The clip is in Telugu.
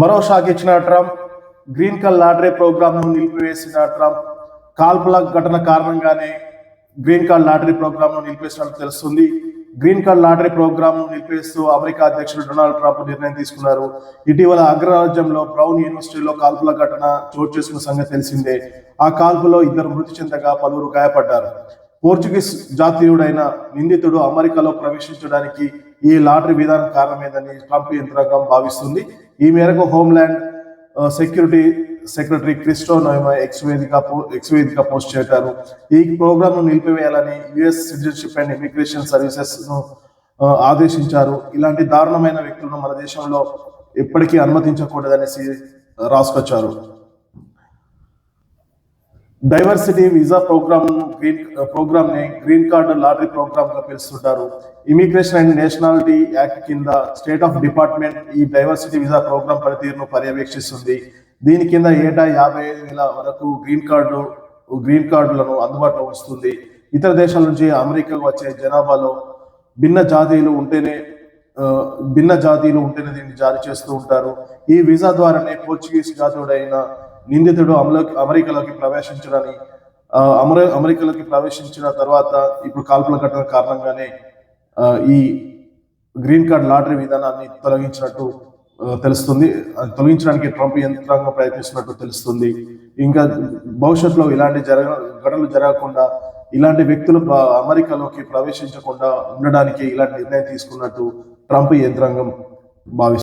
మరో షాక్ ఇచ్చిన ట్రంప్ గ్రీన్ కార్డ్ లాటరీ ప్రోగ్రామ్ను నిలిపివేసిన ట్రంప్ కాల్పుల ఘటన కారణంగానే గ్రీన్ కార్డ్ లాటరీ ప్రోగ్రామ్ను నిలిపేసినట్లు తెలుస్తుంది. గ్రీన్ కార్డ్ లాటరీ ప్రోగ్రామ్ను నిలిపేస్తూ అమెరికా అధ్యక్షుడు డొనాల్డ్ ట్రంప్ నిర్ణయం తీసుకున్నారు. ఇటీవల అగ్రరాజ్యంలో బ్రౌన్ యూనివర్సిటీలో కాల్పుల ఘటన చోటు చేసుకున్న సంగతి తెలిసిందే. ఆ కాల్పులో ఇద్దరు మృతి చెందగా పలువురు గాయపడ్డారు. పోర్చుగీస్ జాతీయుడైన నిందితుడు అమెరికాలో ప్రవేశించడానికి ఈ లాటరీ విధానం కారణమేదని ట్రంప్ యంత్రాంగం భావిస్తుంది. ఈ మేరకు homeland security secretary Kristi Noem X వేదిక పో- ఎక్స్ వేదిక పోస్ట్ చేశారు. ఈ ప్రోగ్రామ్ను నిలిపివేయాలని యుఎస్ సిటిజన్షిప్ అండ్ ఇమిగ్రేషన్ సర్వీసెస్ను ఆదేశించారు. ఇలాంటి దారుణమైన వ్యక్తులను మన దేశంలో ఎప్పటికీ అనుమతించకూడదనేసి రాసుకొచ్చారు. డైవర్సిటీ వీసా ప్రోగ్రామ్ గ్రీన్ ప్రోగ్రామ్ని గ్రీన్ కార్డు లాటరీ ప్రోగ్రామ్గా పిలుస్తుంటారు. ఇమిగ్రేషన్ అండ్ నేషనాలిటీ యాక్ట్ కింద స్టేట్ ఆఫ్ డిపార్ట్మెంట్ ఈ డైవర్సిటీ వీసా ప్రోగ్రామ్ పనితీరును పర్యవేక్షిస్తుంది. దీని కింద ఏటా యాభై ఐదు వేల వరకు గ్రీన్ కార్డు గ్రీన్ కార్డులను అందుబాటులో వస్తుంది. ఇతర దేశాల నుంచి అమెరికాకు వచ్చే జనాభాలో భిన్న జాతీయులు ఉంటేనే భిన్న జాతీయులు ఉంటేనే దీన్ని జారీ చేస్తూ ఉంటారు. ఈ వీసా ద్వారానే పోర్చుగీస్ జాతీయుడైన నిందితుడు అమలో అమెరికాలోకి ప్రవేశించడని అమర అమెరికాలోకి ప్రవేశించిన తర్వాత ఇప్పుడు కాల్పుల ఘటన కారణంగానే ఈ గ్రీన్ కార్డ్ లాటరీ విధానాన్ని తొలగించినట్టు తెలుస్తుంది. తొలగించడానికి ట్రంప్ యంత్రాంగం ప్రయత్నిస్తున్నట్టు తెలుస్తుంది. ఇంకా భవిష్యత్తులో ఇలాంటి జరగ ఘటనలు జరగకుండా ఇలాంటి వ్యక్తులు అమెరికాలోకి ప్రవేశించకుండా ఉండడానికి ఇలాంటి నిర్ణయం తీసుకున్నట్టు ట్రంప్ యంత్రాంగం భావిస్తుంది